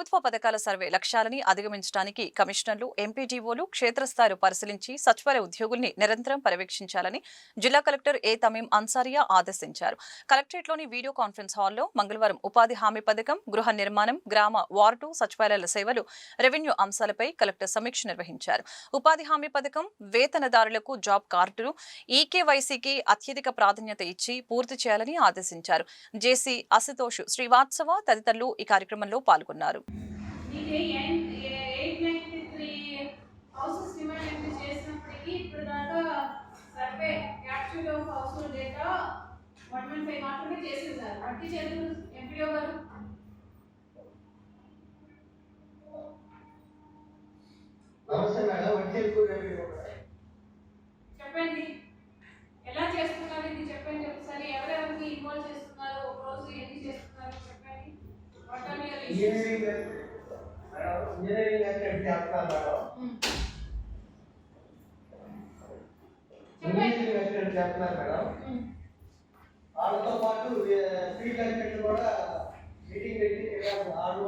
ప్రభుత్వ పథకాల సర్వే లక్ష్యాలని అధిగమించడానికి కమిషనర్లు ఎంపీడీఓలు క్షేత్రస్థాయిలో పరిశీలించి సచివాలయ ఉద్యోగుల్ని నిరంతరం పర్యవేక్షించాలని జిల్లా కలెక్టర్ ఏ తమీం అన్సారియా ఆదేశించారు. కలెక్టరేట్లోని వీడియో కాన్ఫరెన్స్ హాల్లో మంగళవారం ఉపాధి హామీ పథకం గృహ నిర్మాణం గ్రామ వార్డు సచివాలయాల సేవలు రెవెన్యూ అంశాలపై కలెక్టర్ సమీక్ష నిర్వహించారు. ఉపాధి హామీ పథకం వేతనదారులకు జాబ్ కార్డులు ఈకేవైసీకి అత్యధిక ప్రాధాన్యత ఇచ్చి పూర్తి చేయాలని ఆదేశించారు. జేసీ అశుతోష్ శ్రీవాత్సవ తదితరులు ఈ కార్యక్రమంలో పాల్గొన్నారు. 你的眼也。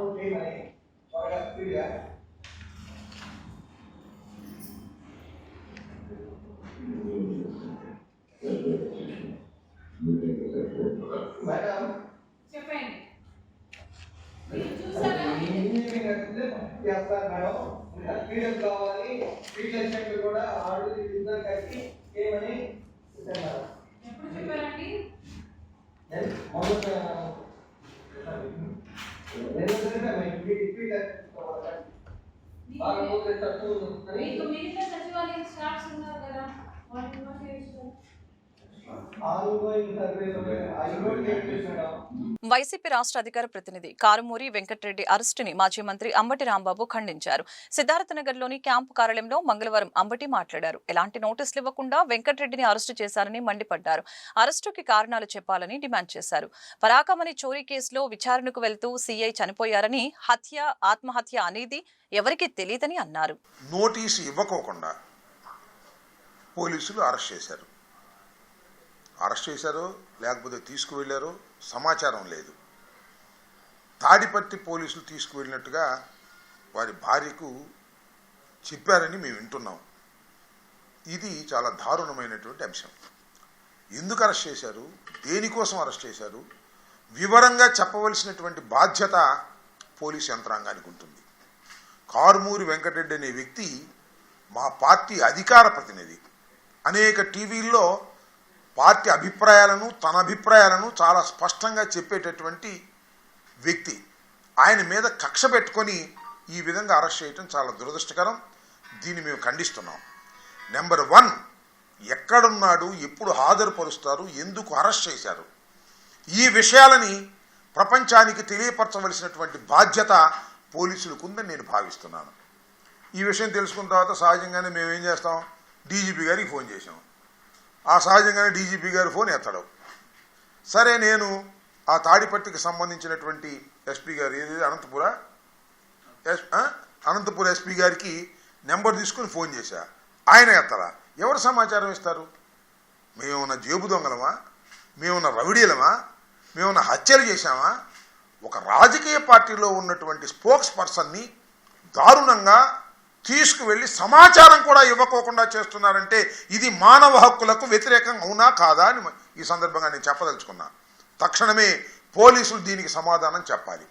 ఆడు చేయమని త్వరగా స్పీడ్గా మేడం చెప్పండి చేస్తారు మేడం ఇంకా కావాలి ఫీల్డ్ అసిస్టెంట్ కూడా ఆడు ఇద్దరు కలిసి చేయమని చెప్పారు మేడం ఎప్పుడు చెప్పారండి నేను మొదట నేను చెప్పాను ఫీల్డ్ ఫీల్డ్ బాగా పోతే తక్కువ అని మీకు మిగతా సచివాలయం స్టాఫ్స్ ఉన్నారు కదా వాళ్ళు ఇన్వాల్వ్ చేస్తారు ఆరు పోయిన సర్వేలో ఐదు రోజులు మేడం వైసీపీ రాష్ట్ర అధికార ప్రతినిధి కారుమూరి వెంకటరెడ్డి అరెస్టుని మాజీ మంత్రి అంబటి రాంబాబు ఖండించారు. సిద్ధార్థనగర్లోని క్యాంపు కార్యాలయంలో మంగళవారం అంబటి మాట్లాడారు. ఎలాంటి నోటీసులు ఇవ్వకుండా వెంకటరెడ్డిని అరెస్టు చేశారని మండిపడ్డారు. అరెస్టుకి కారణాలు చెప్పాలని డిమాండ్ చేశారు. పరాకమని చోరీ కేసులో విచారణకు వెళ్తూ సీఐ చనిపోయారని హత్య ఆత్మహత్య అనేది ఎవరికీ తెలియదని అన్నారు. నోటీసు ఇవ్వకోకుండా పోలీసులు అరెస్ట్ చేశారు. అరెస్ట్ చేశారో లేకపోతే తీసుకువెళ్ళారో సమాచారం లేదు. తాడిపత్తి పోలీసులు తీసుకువెళ్ళినట్టుగా వారి భార్యకు చెప్పారని మేము వింటున్నాం. ఇది చాలా దారుణమైనటువంటి అంశం. ఎందుకు అరెస్ట్ చేశారు? దేనికోసం అరెస్ట్ చేశారు? వివరంగా చెప్పవలసినటువంటి బాధ్యత పోలీసు యంత్రాంగానికి ఉంటుంది. కారుమూరి వెంకటరెడ్డి అనే వ్యక్తి మా పార్టీ అధికార ప్రతినిధి. అనేక టీవీల్లో పార్టీ అభిప్రాయాలను తన అభిప్రాయాలను చాలా స్పష్టంగా చెప్పేటటువంటి వ్యక్తి. ఆయన మీద కక్ష పెట్టుకొని ఈ విధంగా అరెస్ట్ చేయటం చాలా దురదృష్టకరం. దీన్ని మేము ఖండిస్తున్నాం. నెంబర్ వన్ ఎక్కడున్నాడు ఎప్పుడు హాజరుపరుస్తారు ఎందుకు అరెస్ట్ చేశారు? ఈ విషయాలని ప్రపంచానికి తెలియపరచవలసినటువంటి బాధ్యత పోలీసులకు ఉందని నేను భావిస్తున్నాను. ఈ విషయం తెలుసుకున్న తర్వాత సహజంగానే మేము ఏం చేస్తాం? డీజీపీ గారికి ఫోన్ చేసాం ఆ సహజంగానే డీజీపీ గారు ఫోన్ ఎత్తడం. సరే నేను ఆ తాడిపట్టికి సంబంధించినటువంటి ఎస్పీ గారు ఏది అనంతపుర? ఎస్ ఎస్పీ గారికి నెంబర్ తీసుకుని ఫోన్ చేశా. ఆయన ఎత్తరా? ఎవరు సమాచారం ఇస్తారు? మేమున్న జేబు దొంగలమా? మేమున్న రవిడీలమా మేమున్న హత్యలు చేశామా? ఒక రాజకీయ పార్టీలో ఉన్నటువంటి స్పోక్స్ పర్సన్ని దారుణంగా తీసుకువెళ్ళి సమాచారం కూడా ఇవ్వకోకుండా చేస్తున్నారంటే ఇది మానవ హక్కులకు వ్యతిరేకం అవునా కాదా అని ఈ సందర్భంగా నేను చెప్పదలుచుకున్నాను తక్షణమే పోలీసులు దీనికి సమాధానం చెప్పాలి.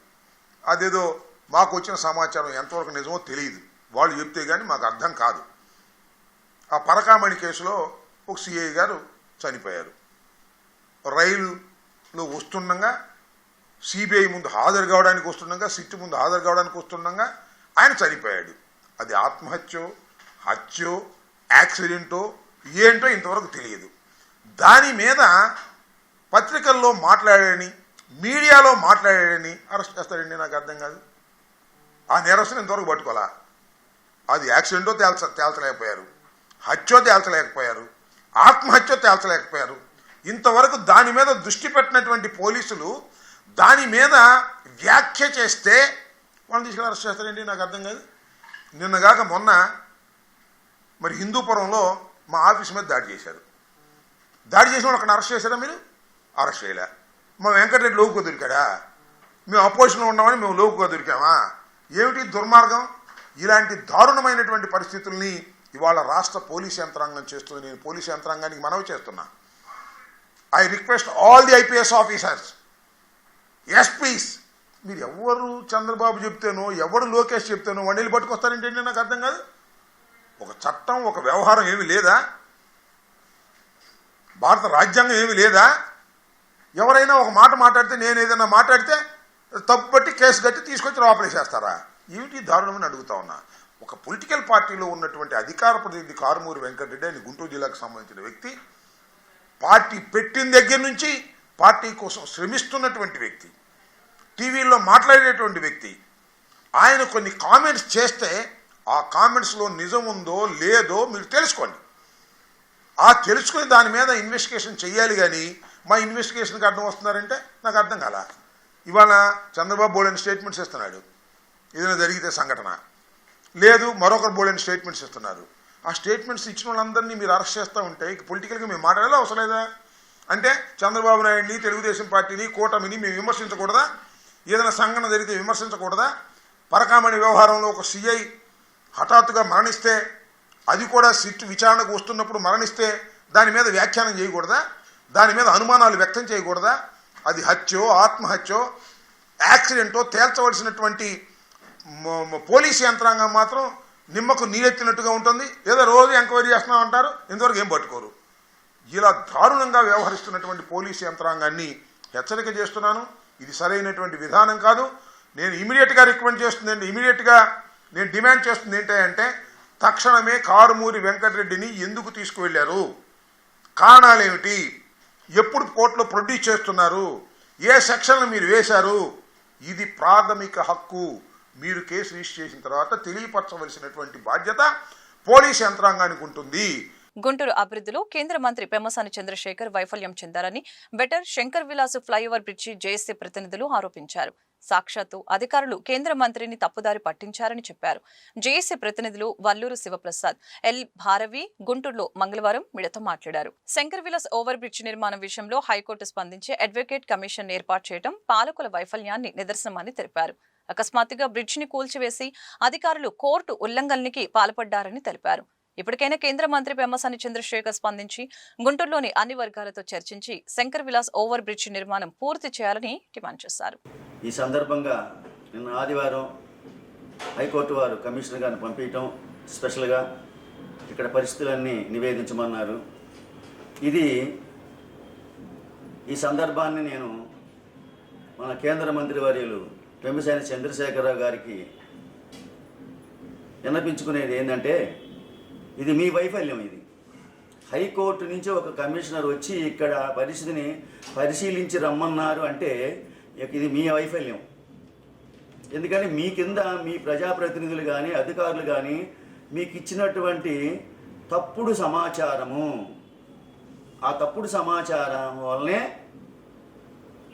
అదేదో మాకు వచ్చిన సమాచారం ఎంతవరకు నిజమో తెలియదు. వాళ్ళు చెప్తే కానీ మాకు అర్థం కాదు. ఆ పరకామణి కేసులో ఒక సిఐ గారు చనిపోయారు. రైలులో వస్తుండగా సిబిఐ ముందు హాజరు కావడానికి వస్తుండగా సిట్ ముందు హాజరు కావడానికి వస్తుండగా ఆయన చనిపోయాడు. అది ఆత్మహత్యో హత్యో యాక్సిడెంటో ఏంటో ఇంతవరకు తెలియదు. దాని మీద పత్రికల్లో మాట్లాడాడని మీడియాలో మాట్లాడాడని అరెస్ట్ చేస్తాడండి నాకు అర్థం కాదు. ఆ నేరస్తుని ఇంతవరకు పట్టుకోవాలా? అది యాక్సిడెంటో తేల్చ తేల్చలేకపోయారు. హత్యో తేల్చలేకపోయారు. ఆత్మహత్యో తేల్చలేకపోయారు. ఇంతవరకు దాని మీద దృష్టి పెట్టినటువంటి పోలీసులు దాని మీద వ్యాఖ్య చేస్తే వాళ్ళని తీసుకెళ్ళి అరెస్ట్ చేస్తారండి నాకు అర్థం కాదు. నిన్నగాక మొన్న మరి హిందూపురంలో మా ఆఫీస్ మీద దాడి చేశారు. దాడి చేసిన వాళ్ళు అక్కడ అరెస్ట్ చేశారా మీరు? అరెస్ట్ చేయలే. మా వెంకటరెడ్డి లోకుగా దొరికాడా? మేము అపోజిషన్లో ఉన్నామని మేము లోకుగా దొరికామా? ఏమిటి దుర్మార్గం? ఇలాంటి దారుణమైనటువంటి పరిస్థితుల్ని ఇవాళ రాష్ట్ర పోలీస్ యంత్రాంగం చేస్తుంది. నేను పోలీస్ యంత్రాంగానికి మనవి చేస్తున్నా. I request all the IPS officers SPs మీరు ఎవరు చంద్రబాబు చెప్తేనో ఎవరు లోకేష్ చెప్తేనో వండీలు పట్టుకొస్తారంటే నాకు అర్థం కాదు? ఒక చట్టం ఒక వ్యవహారం ఏమి లేదా? భారత రాజ్యాంగం ఏమి లేదా? ఎవరైనా ఒక మాట మాట్లాడితే నేను ఏదైనా మాట్లాడితే తప్పు బట్టి కేసు కట్టి తీసుకొచ్చి లోపలేసేస్తారా ఏమిటి దారుణమని అడుగుతా ఉన్నా. ఒక పొలిటికల్ పార్టీలో ఉన్నటువంటి అధికార ప్రతినిధి కారుమూరి వెంకటరెడ్డి అని గుంటూరు జిల్లాకు సంబంధించిన వ్యక్తి పార్టీ పెట్టిన దగ్గర నుంచి పార్టీ కోసం శ్రమిస్తున్నటువంటి వ్యక్తి. టీవీలో మాట్లాడేటువంటి వ్యక్తి ఆయన కొన్ని కామెంట్స్ చేస్తే ఆ కామెంట్స్లో నిజం ఉందో లేదో మీరు తెలుసుకోండి. ఆ తెలుసుకుని దాని మీద ఇన్వెస్టిగేషన్ చేయాలి కానీ మా ఇన్వెస్టిగేషన్కి అర్థం వస్తున్నారంటే నాకు అర్థం కాల. ఇవాళ చంద్రబాబు బోల్డెన్ స్టేట్మెంట్స్ ఇస్తున్నాడు. ఏదైనా జరిగితే సంఘటన. లేదు మరొకరు బోల్డెన్ స్టేట్మెంట్స్ ఇస్తున్నారు. ఆ స్టేట్మెంట్స్ ఇచ్చిన వాళ్ళందరినీ మీరు అరెస్ట్ చేస్తూ ఉంటే ఇక పొలిటికల్గా మేము మాట్లాడాలి అవసరం లేదా? అంటే చంద్రబాబు నాయుడిని తెలుగుదేశం పార్టీని కూటమిని మేము విమర్శించకూడదా? ఏదైనా సంఘటన జరిగితే విమర్శించకూడదా? పరకామణి వ్యవహారంలో ఒక సిఐ హఠాత్తుగా మరణిస్తే అది కూడా సిట్ విచారణకు వస్తున్నప్పుడు మరణిస్తే దాని మీద వ్యాఖ్యానం చేయకూడదా? దాని మీద అనుమానాలు వ్యక్తం చేయకూడదా? అది హత్యో ఆత్మహత్యో యాక్సిడెంటో తేల్చవలసినటువంటి పోలీసు పోలీస్ యంత్రాంగం మాత్రం నిమ్మకు నీరెత్తినట్టుగా ఉంటుంది. ఏదో రోజు ఎంక్వైరీ చేస్తున్నాం అంటారు ఇంతవరకు ఏం పట్టుకోరు. ఇలా దారుణంగా వ్యవహరిస్తున్నటువంటి పోలీస్ యంత్రాంగాన్ని హెచ్చరిక చేస్తున్నాను. ఇది సరైనటువంటి విధానం కాదు. నేను ఇమీడియట్గా రికమెండ్ చేస్తుంది ఇమీడియట్గా నేను డిమాండ్ చేస్తుంది ఏంటంటే తక్షణమే కారుమూరి వెంకటరెడ్డిని ఎందుకు తీసుకువెళ్ళారు? కారణాలేమిటి? ఎప్పుడు కోర్టులో ప్రొడ్యూస్ చేస్తున్నారు? ఏ సెక్షన్లు మీరు వేశారు? ఇది ప్రాథమిక హక్కు. మీరు కేసు రిజిస్టర్ చేసిన తర్వాత తెలియపరచవలసినటువంటి బాధ్యత పోలీస్ యంత్రాంగానికి ఉంటుంది. గుంటూరు అభివృద్ధిలో కేంద్ర మంత్రి పెమ్మసాని చంద్రశేఖర్ వైఫల్యం చెందారని better Shankar Vilas flyover bridge JAC ప్రతినిధులు ఆరోపించారు. సాక్షాత్తు అధికారులు కేంద్ర మంత్రిని తప్పుదారి పట్టించారని చెప్పారు. జేఏసీ ప్రతినిధులు వల్లూరు శివప్రసాద్ ఎల్ భారవి గుంటూరులో మంగళవారం మీడియాతో మాట్లాడారు. శంకర్ విలాస్ ఓవర్ బ్రిడ్జ్ నిర్మాణం విషయంలో హైకోర్టు స్పందించి అడ్వకేట్ కమిషన్ ఏర్పాటు చేయడం పాలకుల వైఫల్యాన్ని నిదర్శనమని తెలిపారు. అకస్మాత్తుగా బ్రిడ్జిని కూల్చివేసి అధికారులు కోర్టు ఉల్లంఘనకి పాల్పడ్డారని తెలిపారు. ఇప్పటికైనా కేంద్ర మంత్రి పెమ్మసాని చంద్రశేఖర్ స్పందించి గుంటూరులోని అన్ని వర్గాలతో చర్చించి శంకర్ విలాస్ ఓవర్ బ్రిడ్జ్ నిర్మాణం పూర్తి చేయాలని డిమాండ్ చేశారు. ఈ సందర్భంగా నిన్న ఆదివారం హైకోర్టు వారు కమిషనర్ గారిని పంపించటం స్పెషల్గా ఇక్కడ పరిస్థితులన్నీ నివేదించమన్నారు. ఇది ఈ సందర్భాన్ని నేను మన కేంద్ర మంత్రి వర్యులు పెంబసాని చంద్రశేఖరరావు గారికి విన్నపించుకునేది ఏంటంటే ఇది మీ వైఫల్యం ఇది. హైకోర్టు నుంచి ఒక కమిషనర్ వచ్చి ఇక్కడ పరిస్థితిని పరిశీలించి రమ్మన్నారు అంటే ఇది మీ వైఫల్యం. ఎందుకంటే మీ కింద మీ ప్రజాప్రతినిధులు కానీ అధికారులు కానీ మీకు ఇచ్చినటువంటి తప్పుడు సమాచారము. ఆ తప్పుడు సమాచారం వల్లనే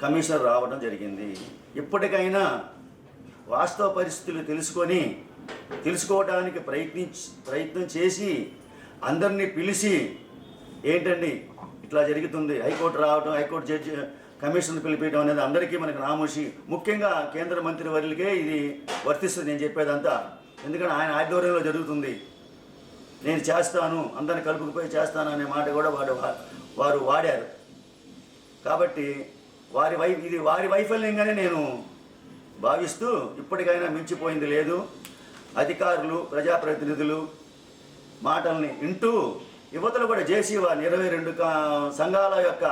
కమిషనర్ రావడం జరిగింది. ఇప్పటికైనా వాస్తవ పరిస్థితులు తెలుసుకొని తెలుసుకోవడానికి ప్రయత్నించి ప్రయత్నం చేసి అందరినీ పిలిచి ఏంటండి ఇట్లా జరుగుతుంది హైకోర్టు రావడం హైకోర్టు జడ్జి కమిషన్ పిలిపించడం అనేది అందరికీ మనకు నామోషి. ముఖ్యంగా కేంద్ర మంత్రి వర్యులకే ఇది వర్తిస్తుంది నేను చెప్పేదంతా. ఎందుకంటే ఆయన ఆధ్వర్యంలో జరుగుతుంది. నేను చేస్తాను అందరిని కలుపుకుపోయి చేస్తాను అనే మాట కూడా వాడు వారు వాడారు. కాబట్టి వారి వై ఇది వారి వైఫల్యంగానే నేను భావిస్తూ ఇప్పటికైనా మించిపోయింది లేదు. అధికారులు ప్రజాప్రతినిధులు మాటల్ని వింటూ యువతలు కూడా జేసీ వారిని ఇరవై రెండు సంఘాల యొక్క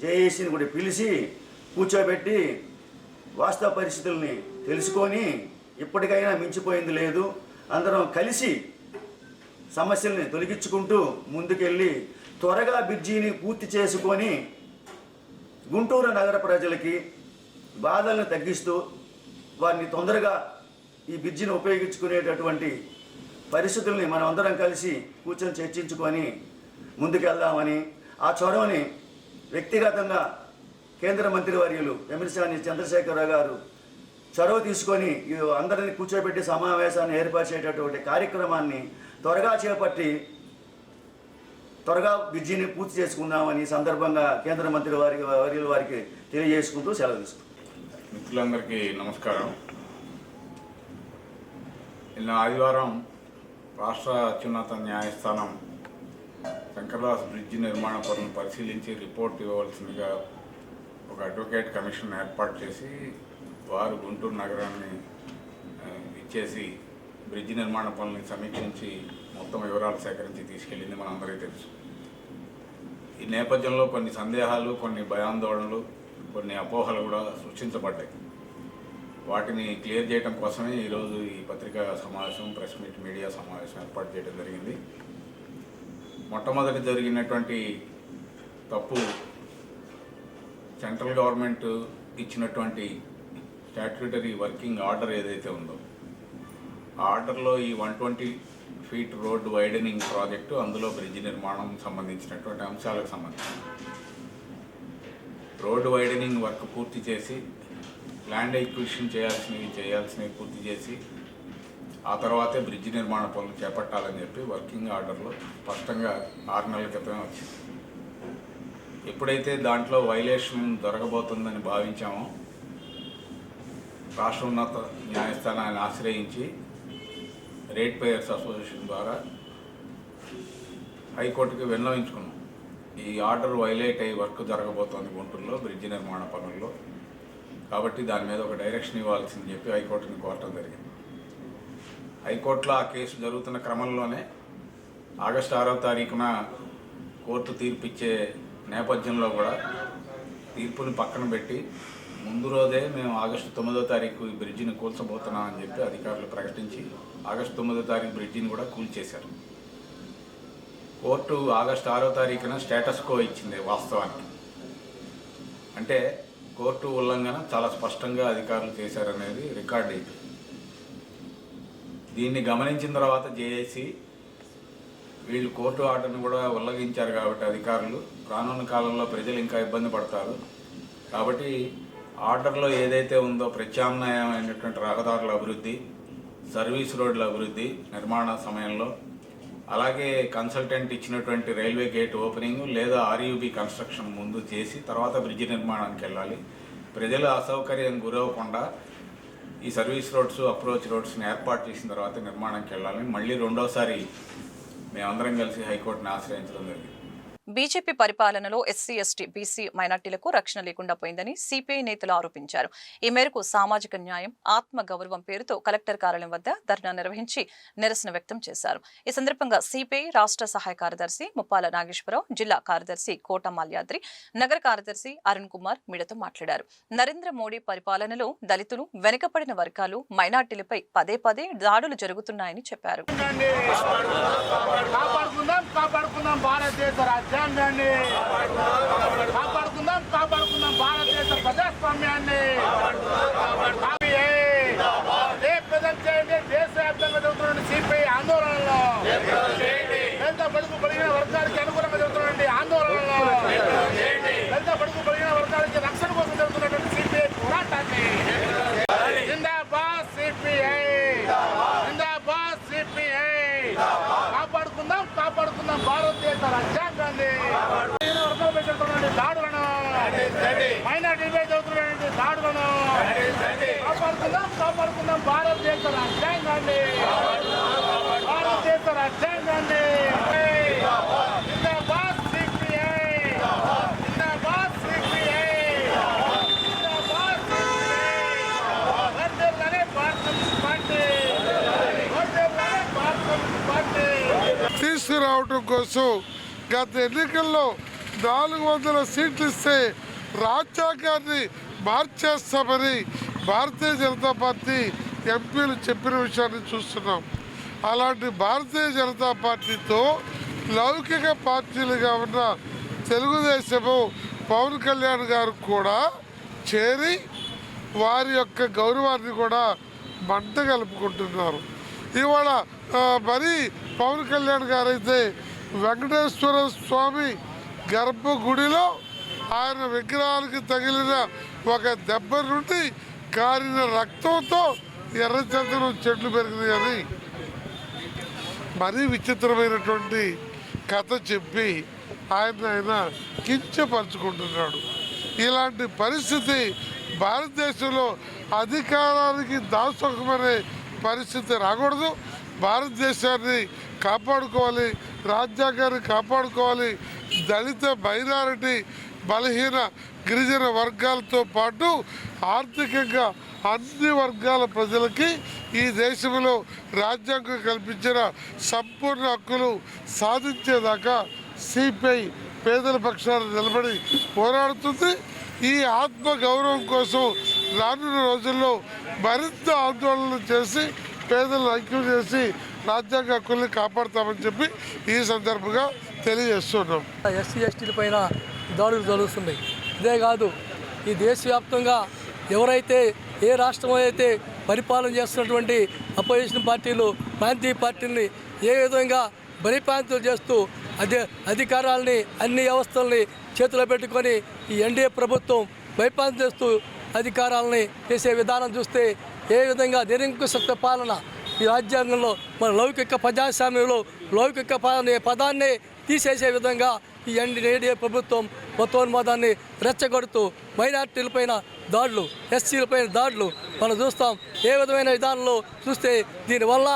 జేఏసీని కూడా పిలిచి కూర్చోబెట్టి వాస్తవ పరిస్థితుల్ని తెలుసుకొని ఇప్పటికైనా మించిపోయింది లేదు. అందరం కలిసి సమస్యల్ని తొలగించుకుంటూ ముందుకెళ్ళి త్వరగా బ్రిడ్జిని పూర్తి చేసుకొని గుంటూరు నగర ప్రజలకి బాధలను తగ్గిస్తూ వారిని తొందరగా ఈ బ్రిడ్జిని ఉపయోగించుకునేటటువంటి పరిస్థితుల్ని మనం అందరం కలిసి కూర్చొని చర్చించుకొని ముందుకెళ్దామని ఆ చొరవని వ్యక్తిగతంగా కేంద్ర మంత్రి వర్యులు ఎమ్మెల్సీ చంద్రశేఖరరావు గారు చొరవ తీసుకొని అందరిని కూర్చోబెట్టి సమావేశాన్ని ఏర్పరిచేటటువంటి కార్యక్రమాన్ని త్వరగా చేపట్టి త్వరగా బ్రిడ్జిని పూర్తి చేసుకుందామని సందర్భంగా కేంద్ర మంత్రి వారి వర్యుల వారికి తెలియజేసుకుంటూ సెలవు తీసుకుంటాం మిత్రులందరికీ నమస్కారం. నిన్న ఆదివారం రాష్ట్ర అత్యున్నత న్యాయస్థానం శంకర్దాస్ బ్రిడ్జి నిర్మాణ పనులను పరిశీలించి రిపోర్ట్ ఇవ్వవలసిందిగా ఒక అడ్వకేట్ కమిషన్ ఏర్పాటు చేసి వారు గుంటూరు నగరాన్ని ఇచ్చేసి బ్రిడ్జి నిర్మాణ పనుల్ని సమీక్షించి మొత్తం వివరాలు సేకరించి తీసుకెళ్ళింది మనందరికీ తెలుసు. ఈ నేపథ్యంలో కొన్ని సందేహాలు కొన్ని భయాందోళనలు కొన్ని అపోహలు కూడా సృష్టించబడ్డాయి. వాటిని క్లియర్ చేయడం కోసమే ఈరోజు ఈ పత్రికా సమావేశం ప్రెస్ మీట్ మీడియా సమావేశం ఏర్పాటు చేయడం జరిగింది. మొట్టమొదటి జరిగినటువంటి తప్పు సెంట్రల్ గవర్నమెంట్ ఇచ్చినటువంటి స్టాట్యూటరీ వర్కింగ్ ఆర్డర్ ఏదైతే ఉందో ఆ ఆర్డర్లో ఈ one twenty feet road widening project అందులో బ్రిడ్జ్ నిర్మాణం సంబంధించినటువంటి అంశాలకు సంబంధించి రోడ్డు వైడనింగ్ వర్క్ పూర్తి చేసి ల్యాండ్ ఎక్విషన్ చేయాల్సినవి చేయాల్సినవి పూర్తి చేసి ఆ తర్వాతే బ్రిడ్జ్ నిర్మాణ పనులు చేపట్టాలని చెప్పి వర్కింగ్ ఆర్డర్లో స్పష్టంగా ఆరు నెలల క్రితమే వచ్చింది. ఎప్పుడైతే దాంట్లో వైలేషన్ జరగబోతుందని భావించామో రాష్ట్ర ఉన్నత న్యాయస్థానాన్ని ఆశ్రయించి రేట్ పేయర్స్ అసోసియేషన్ ద్వారా హైకోర్టుకి విన్నవించుకున్నాం. ఈ ఆర్డర్ వైలేట్ అయ్యి వర్క్ జరగబోతోంది గుంటూరులో బ్రిడ్జి నిర్మాణ పనుల్లో. కాబట్టి దాని మీద ఒక డైరెక్షన్ ఇవ్వాల్సింది చెప్పి హైకోర్టుని కోరటం జరిగింది. హైకోర్టులో ఆ కేసు జరుగుతున్న క్రమంలోనే ఆగస్టు ఆరవ తారీఖున కోర్టు తీర్పిచ్చే నేపథ్యంలో కూడా తీర్పుని పక్కన పెట్టి ముందు రోజే మేము ఆగస్టు తొమ్మిదో తారీఖు ఈ బ్రిడ్జిని కూల్చబోతున్నామని చెప్పి అధికారులు ప్రకటించి ఆగస్టు తొమ్మిదో తారీఖు బ్రిడ్జిని కూడా కూల్చేశారు. కోర్టు ఆగస్టు ఆరో తారీఖున స్టేటస్ కో ఇచ్చింది వాస్తవానికి. అంటే కోర్టు ఉల్లంఘన చాలా స్పష్టంగా అధికారులు చేశారనేది రికార్డ్ అయింది దీన్ని గమనించిన తర్వాత జేఏసీ వీళ్ళు కోర్టు ఆర్డర్ని కూడా ఉల్లంఘించారు కాబట్టి అధికారులు. రానున్న కాలంలో ప్రజలు ఇంకా ఇబ్బంది పడతారు. కాబట్టి ఆర్డర్లో ఏదైతే ఉందో ప్రత్యామ్నాయమైనటువంటి రహదారుల అభివృద్ధి సర్వీస్ రోడ్ల అభివృద్ధి నిర్మాణ సమయంలో అలాగే కన్సల్టెంట్ ఇచ్చినటువంటి రైల్వే గేట్ ఓపెనింగ్ లేదా ఆర్యూబీ కన్స్ట్రక్షన్ ముందు చేసి తర్వాత బ్రిడ్జి నిర్మాణానికి వెళ్ళాలి. ప్రజలు అసౌకర్యం గురవ్వకుండా ఈ సర్వీస్ రోడ్స్ అప్రోచ్ రోడ్స్ని ఏర్పాటు చేసిన తర్వాత నిర్మాణానికి వెళ్ళాలని మళ్ళీ రెండోసారి మేమందరం కలిసి హైకోర్టుని ఆశ్రయించడం జరిగింది. బీజేపీ పరిపాలనలో ఎస్సీ ఎస్టీ బీసీ మైనార్టీలకు రక్షణ లేకుండా పోయిందని సిపిఐ నేతలు ఆరోపించారు. ఈ మేరకు సామాజిక న్యాయం ఆత్మ గౌరవం పేరుతో కలెక్టర్ కార్యాలయం వద్ద ధర్నా నిర్వహించి నిరసన వ్యక్తం చేశారు. ఈ సందర్భంగా సిపిఐ రాష్ట్ర సహాయ కార్యదర్శి ముప్పాల నాగేశ్వరరావు జిల్లా కార్యదర్శి కోట మాల్యాద్రి నగర కార్యదర్శి అరుణ్ కుమార్ మీడియాతో మాట్లాడారు. నరేంద్ర మోడీ పరిపాలనలో దళితులు వెనుకబడిన వర్గాలు మైనార్టీలపై పదే పదే దాడులు జరుగుతున్నాయని చెప్పారు. కాపాడుకుందాం భారతదేశ రాజ్యాంగాన్ని. కాపాడుకుందాం కాపాడుకుందాం భారతదేశ ప్రజాస్వామ్యాన్ని. సిపిఐ, లేపేదం చేయండి దేశవ్యాప్తంగా జరుగుతున్న సిపిఐ ఆందోళనలో. పెద్ద బడుగు బలిగిన వర్గానికి అనుగుణంగా జరుగుతున్నటువంటి ఆందోళనలో. పెద్ద బడుగు బలిగిన వర్గానికి రక్షణ కోసం జరుగుతున్నటువంటి సిపిఐ పోరాటాన్ని జిందాబాద్ సిపిఐ జిందాబాద్ సిపిఐ కాపాడుకుందాం కాపాడుకుందాం భారతదేశ రాజ్యాంగాన్ని బలహీన వర్గాలపై జరుగుతున్నటువంటి దాడులను. మైనార్టీలపై జరుగుతున్నటువంటి దాడులను. కాపాడుకుందాం కాపాడుకుందాం భారతదేశ రాజ్యాంగాన్ని భారతదేశ రాజ్యాంగాన్ని జిందాబాద్ సిపిఐ జిందాబాద్ సిపిఐ జిందాబాద్ సిపిఐ వర్ధిల్లాలి భారత కమ్యూనిస్ట్ పార్టీ వర్ధిల్లాలి భారత కమ్యూనిస్ట్ పార్టీ తెలుసు. గత ఎన్నికల్లో నాలుగు వందల సీట్లు ఇస్తే రాజ్యాంగాన్ని మార్చేస్తామని భారతీయ జనతా పార్టీ ఎంపీలు చెప్పిన విషయాన్ని చూస్తున్నాం. అలాంటి భారతీయ జనతా పార్టీతో లౌకిక పార్టీలుగా ఉన్న తెలుగుదేశము పవన్ కళ్యాణ్ గారు కూడా చేరి వారి యొక్క గౌరవాన్ని కూడా మంట కలుపుకుంటున్నారు. ఇవాళ మరీ మరి పవన్ కళ్యాణ్ గారైతే వెంకటేశ్వర స్వామి గర్భగుడిలో ఆయన విగ్రహానికి తగిలిన ఒక దెబ్బ నుండి కారిన రక్తంతో ఎర్రచందనం చెట్లు పెరిగినాయని మరీ విచిత్రమైనటువంటి కథ చెప్పి ఆయన ఆయన కించపరుచుకుంటున్నాడు. ఇలాంటి పరిస్థితి భారతదేశంలో అధికారానికి దాసోహమనే పరిస్థితి రాకూడదు. భారతదేశాన్ని కాపాడుకోవాలి రాజ్యాంగాన్ని కాపాడుకోవాలి దళిత మైనారిటీ బలహీన గిరిజన వర్గాలతో పాటు ఆర్థికంగా అన్ని వర్గాల ప్రజలకి ఈ దేశంలో రాజ్యాంగం కల్పించిన సంపూర్ణ హక్కులు సాధించేదాకా సిపిఐ పేదల పక్షాన నిలబడి పోరాడుతుంది. ఈ ఆత్మ గౌరవం కోసం రానున్న రోజుల్లో మరింత ఆందోళనలు చేసి పేదలను ఐక్యం చేసి రాజ్యాంగ హక్కుల్ని కాపాడుతామని చెప్పి ఈ సందర్భంగా తెలియజేస్తున్నాం. ఎస్సీ ఎస్టీల పైన దాడులు జరుగుతున్నాయి. ఇదే కాదు ఈ దేశవ్యాప్తంగా ఎవరైతే ఏ రాష్ట్రం అయితే పరిపాలన చేస్తున్నటువంటి అపోజిషన్ పార్టీలు ప్రాంతీయ పార్టీని ఏ విధంగా బలిపాంతులు చేస్తూ అదే అధికారాలని అన్ని వ్యవస్థల్ని చేతిలో పెట్టుకొని ఈ ఎన్డీఏ ప్రభుత్వం బైపాంతం చేస్తూ అధికారాలని చేసే విధానం చూస్తే ఏ విధంగా నిరంకుశత్వ పాలన ఈ రాజ్యాంగంలో మన లౌకిక ప్రజాస్వామ్యంలో లౌకిక పదాన్ని తీసేసే విధంగా ఈ ఎన్డీఏ ప్రభుత్వం మతోన్మాదాన్ని రెచ్చగొడుతూ మైనార్టీలపైన దాడులు ఎస్సీలపైన దాడులు మనం చూస్తాం. ఏ విధమైన విధానంలో చూస్తే దీనివల్ల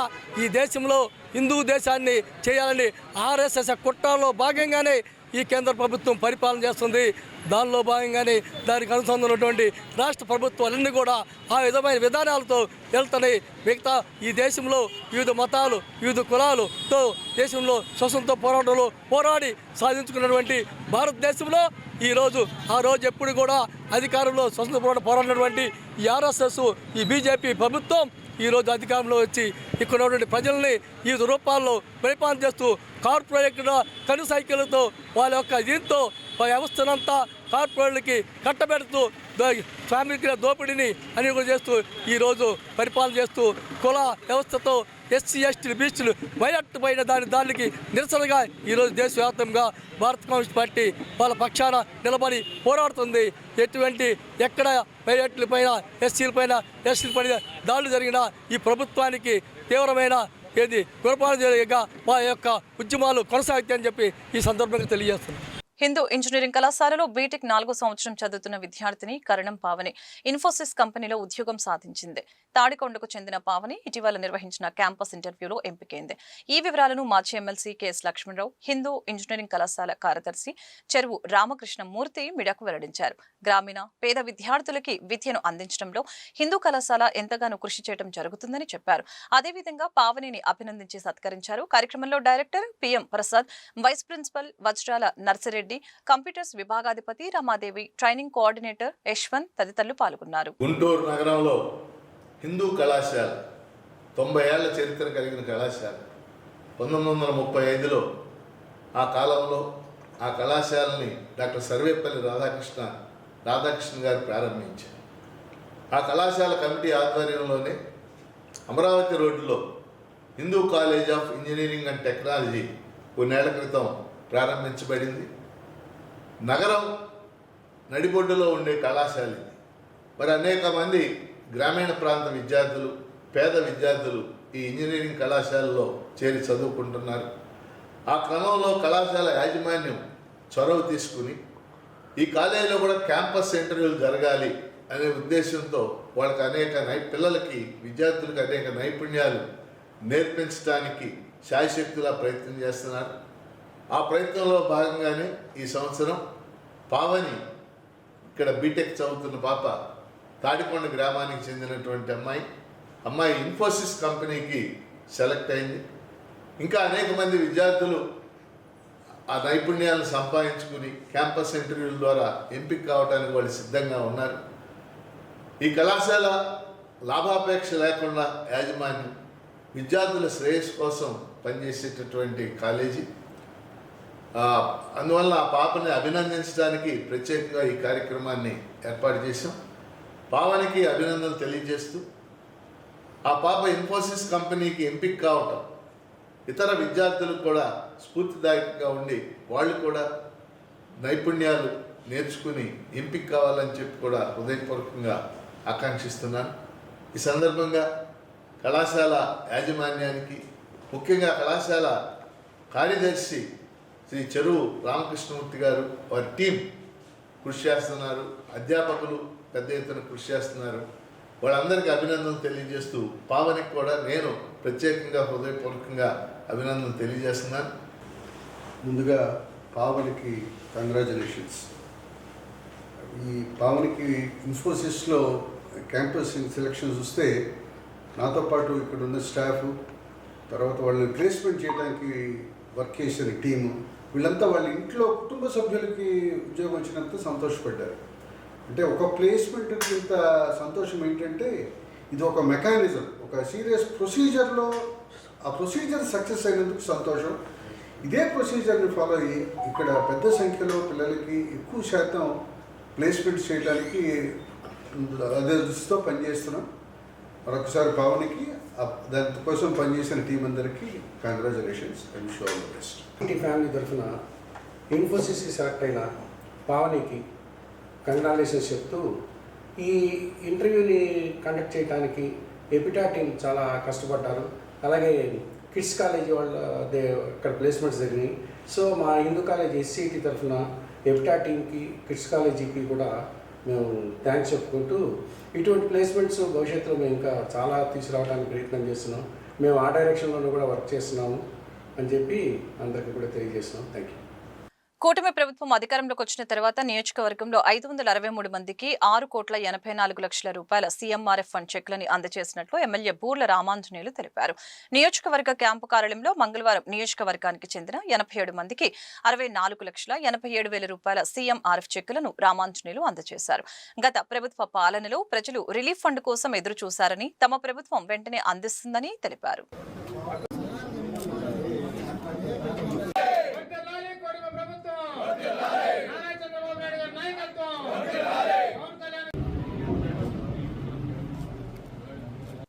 ఈ దేశంలో హిందూ దేశాన్ని చేయాలని ఆర్ఎస్ఎస్ కుట్రలో భాగంగానే ఈ కేంద్ర ప్రభుత్వం పరిపాలన చేస్తుంది. దానిలో భాగంగానే దానికి అనుసంధానటువంటి రాష్ట్ర ప్రభుత్వాలన్నీ కూడా ఆ విధమైన విధానాలతో వెళ్తున్నాయి మిగతా ఈ దేశంలో వివిధ మతాలు వివిధ కులాలతో దేశంలో స్వతంత్ర పోరాటంలో పోరాడి సాధించుకున్నటువంటి భారతదేశంలో ఈరోజు ఆ రోజు ఎప్పుడు కూడా అధికారంలో స్వతంత్ర పోరాట పోరాడినటువంటి ఈ ఆర్ఎస్ఎస్ ఈ బీజేపీ ప్రభుత్వం ఈరోజు అధికారంలో వచ్చి ఇక్కడ ఉన్నటువంటి ప్రజల్ని వివిధ రూపాల్లో పరిపాలన చేస్తూ కార్పొరేట్ కను సైకిళ్ళతో వాళ్ళ యొక్క దీంతో ఆ వ్యవస్థనంతా కార్పొరేట్లకి కట్టబెడుతూ దో- శ్రామికుల దోపిడీని అని కూడా చేస్తూ ఈరోజు పరిపాలన చేస్తూ కుల వ్యవస్థతో ఎస్సీ ఎస్టీలు బీసీలు మైనార్టీ పైన దాని దానికి నిరసనగా ఈరోజు దేశవ్యాప్తంగా భారత కమ్యూనిస్ట్ పార్టీ వాళ్ళ పక్షాన నిలబడి పోరాడుతుంది. ఎటువంటి ఎక్కడ మైనార్టీల పైన ఎస్సీల పైన ఎస్సీల పైన దాడులు జరిగిన ఈ ప్రభుత్వానికి తీవ్రమైన ఏది గురపాటు మా యొక్క ఉద్యమాలు కొనసాగుతాయని చెప్పి ఈ సందర్భంగా తెలియజేస్తున్నాం. హిందూ ఇంజనీరింగ్ కళాశాలలో బీటెక్ నాలుగో సంవత్సరం చదువుతున్న విద్యార్థిని కరణం పావని ఇన్ఫోసిస్ కంపెనీలో ఉద్యోగం సాధించింది. తాడికొండకు చెందిన పావని ఇటీవల నిర్వహించిన క్యాంపస్ ఇంటర్వ్యూలో ఎంపికైంది. ఈ వివరాలను మాజీ MLC KS Lakshmanarao Hindu engineering కళాశాల కార్యదర్శి చెరువు రామకృష్ణమూర్తి మీడియాకు వెల్లడించారు. గ్రామీణ పేద విద్యార్థులకి విద్యను అందించడంలో హిందూ కళాశాల ఎంతగానో కృషి చేయడం జరుగుతుందని చెప్పారు. అదేవిధంగా పావనిని అభినందించి సత్కరించారు. కార్యక్రమంలో director PM Prasad vice principal Vajrala Narsireddy computers విభాగాధిపతి Ramadevi training coordinator Yashwant తదితరులు పాల్గొన్నారు. గుంటూరు నగరంలో హిందూ కళాశాల తొంభై ఏళ్ళ చరిత్ర కలిగిన కళాశాల పంతొమ్మిది వందల ముప్పై ఐదులో ఆ కాలంలో ఆ కళాశాలని డాక్టర్ సర్వేపల్లి రాధాకృష్ణ రాధాకృష్ణ గారు ప్రారంభించారు. ఆ కళాశాల కమిటీ ఆధ్వర్యంలోనే అమరావతి రోడ్డులో Hindu college of engineering and technology కొన్నేళ్ళ క్రితం ప్రారంభించబడింది. నగరం నడిబొడ్డులో ఉండే కళాశాల. ఇది మరి అనేక మంది గ్రామీణ ప్రాంత విద్యార్థులు పేద విద్యార్థులు ఈ ఇంజనీరింగ్ కళాశాలలో చేరి చదువుకుంటున్నారు. ఆ క్రమంలో కళాశాల యాజమాన్యం చొరవ తీసుకుని ఈ కాలేజీలో కూడా క్యాంపస్ ఇంటర్వ్యూలు జరగాలి అనే ఉద్దేశంతో వాళ్ళకి అనేక నై పిల్లలకి విద్యార్థులకు అనేక నైపుణ్యాలు నేర్పించడానికి శాయశక్తులా ప్రయత్నం చేస్తున్నారు. ఆ ప్రయత్నంలో భాగంగానే ఈ సంవత్సరం పావని ఇక్కడ బీటెక్ చదువుతున్న పాప తాడికొండ గ్రామానికి చెందినటువంటి అమ్మాయి. అమ్మాయి ఇన్ఫోసిస్ కంపెనీకి సెలెక్ట్ అయింది. ఇంకా అనేక మంది విద్యార్థులు ఆ నైపుణ్యాలను సంపాదించుకుని క్యాంపస్ ఇంటర్వ్యూల ద్వారా ఎంపిక కావడానికి వాళ్ళు సిద్ధంగా ఉన్నారు. ఈ కళాశాల లాభాపేక్ష లేకుండా యాజమాన్యం విద్యార్థుల శ్రేయస్సు కోసం పనిచేసేటటువంటి కాలేజీ. అందువల్ల ఆ పాపని అభినందించడానికి ప్రత్యేకంగా ఈ కార్యక్రమాన్ని ఏర్పాటు చేశాం. పావానికి అభినందనలు తెలియజేస్తూ ఆ పాప ఇన్ఫోసిస్ కంపెనీకి ఎంపిక కావటం ఇతర విద్యార్థులకు కూడా స్ఫూర్తిదాయకంగా ఉండి వాళ్ళు కూడా నైపుణ్యాలు నేర్చుకుని ఎంపిక కావాలని చెప్పి కూడా హృదయపూర్వకంగా ఆకాంక్షిస్తున్నాను. ఈ సందర్భంగా కళాశాల యాజమాన్యానికి ముఖ్యంగా కళాశాల కార్యదర్శి శ్రీ చెరువు రామకృష్ణమూర్తి గారు వారి టీం కృషి చేస్తున్నారు. అధ్యాపకులు పెద్ద ఎత్తున కృషి చేస్తున్నారు. వాళ్ళందరికీ అభినందనలు తెలియజేస్తూ పావనికి కూడా నేను ప్రత్యేకంగా హృదయపూర్వకంగా అభినందనలు తెలియజేస్తున్నాను. ముందుగా పావనికి కంగ్రాచులేషన్స్ ఈ పావనికి ఇన్ఫోసిస్లో క్యాంపస్ సెలక్షన్స్ వస్తే నాతో పాటు ఇక్కడ ఉన్న స్టాఫ్ తర్వాత వాళ్ళని ప్లేస్మెంట్ చేయడానికి వర్క్ చేసిన టీము వీళ్ళంతా వాళ్ళ ఇంట్లో కుటుంబ సభ్యులకి ఉద్యోగం వచ్చినంత సంతోషపడ్డారు. అంటే ఒక ప్లేస్మెంట్ ఇంత సంతోషం ఏంటంటే ఇది ఒక మెకానిజం ఒక సీరియస్ ప్రొసీజర్లో ఆ ప్రొసీజర్ సక్సెస్ అయినందుకు సంతోషం. ఇదే ప్రొసీజర్ని ఫాలో అయ్యి ఇక్కడ పెద్ద సంఖ్యలో పిల్లలకి ఎక్కువ శాతం ప్లేస్మెంట్ చేయడానికి అదే దృష్టితో పనిచేస్తున్నాం. మరొకసారి పావనికి ఆ- దానికోసం పనిచేసిన టీం అందరికీ congratulations and show all the best family తరఫున ఇన్ఫోసిస్కి సెలెక్ట్ అయిన పావనికి కంగ్రాచులేషన్స్ చెప్తూ ఈ ఇంటర్వ్యూని కండక్ట్ చేయడానికి ఎపిటా టీం చాలా కష్టపడ్డారు. అలాగే కిడ్స్ కాలేజీ వాళ్ళ దే ఇక్కడ ప్లేస్మెంట్స్ జరిగినాయి. సో మా హిందూ కాలేజ్ ఎస్సీటీ తరఫున ఎపిటా టీంకి కిడ్స్ కాలేజీకి కూడా మేము థ్యాంక్స్ చెప్పుకుంటూ ఇటువంటి ప్లేస్మెంట్స్ భవిష్యత్తులో మేము ఇంకా చాలా తీసుకురావడానికి ప్రయత్నం చేస్తున్నాం. మేము ఆ డైరెక్షన్లోనూ కూడా వర్క్ చేస్తున్నాము అని చెప్పి అందరికీ కూడా తెలియజేస్తున్నాం. థ్యాంక్ యూ కూటమి ప్రభుత్వం అధికారంలోకి వచ్చిన తర్వాత నియోజకవర్గంలో ఐదు వందల అరవై మూడు మందికి ఆరు కోట్ల ఎనభై నాలుగు లక్షల రూపాయల సీఎంఆర్ఎఫ్ ఫండ్ చెక్లను అందజేసినట్లు ఎమ్మెల్యే బూర్ల రామాంజనేయులు తెలిపారు. నియోజకవర్గ క్యాంపు కార్యాలయంలో మంగళవారం నియోజకవర్గానికి చెందిన ఎనభై ఏడు మందికి అరవై నాలుగు లక్షల ఎనభై ఏడు వేల రూపాయల సీఎంఆర్ఎఫ్ చెక్కులను రామాంజనేయులు అందజేశారు. గత ప్రభుత్వ పాలనలో ప్రజలు రిలీఫ్ ఫండ్ కోసం ఎదురు చూశారని తమ ప్రభుత్వం వెంటనే అందిస్తుందని తెలిపారు.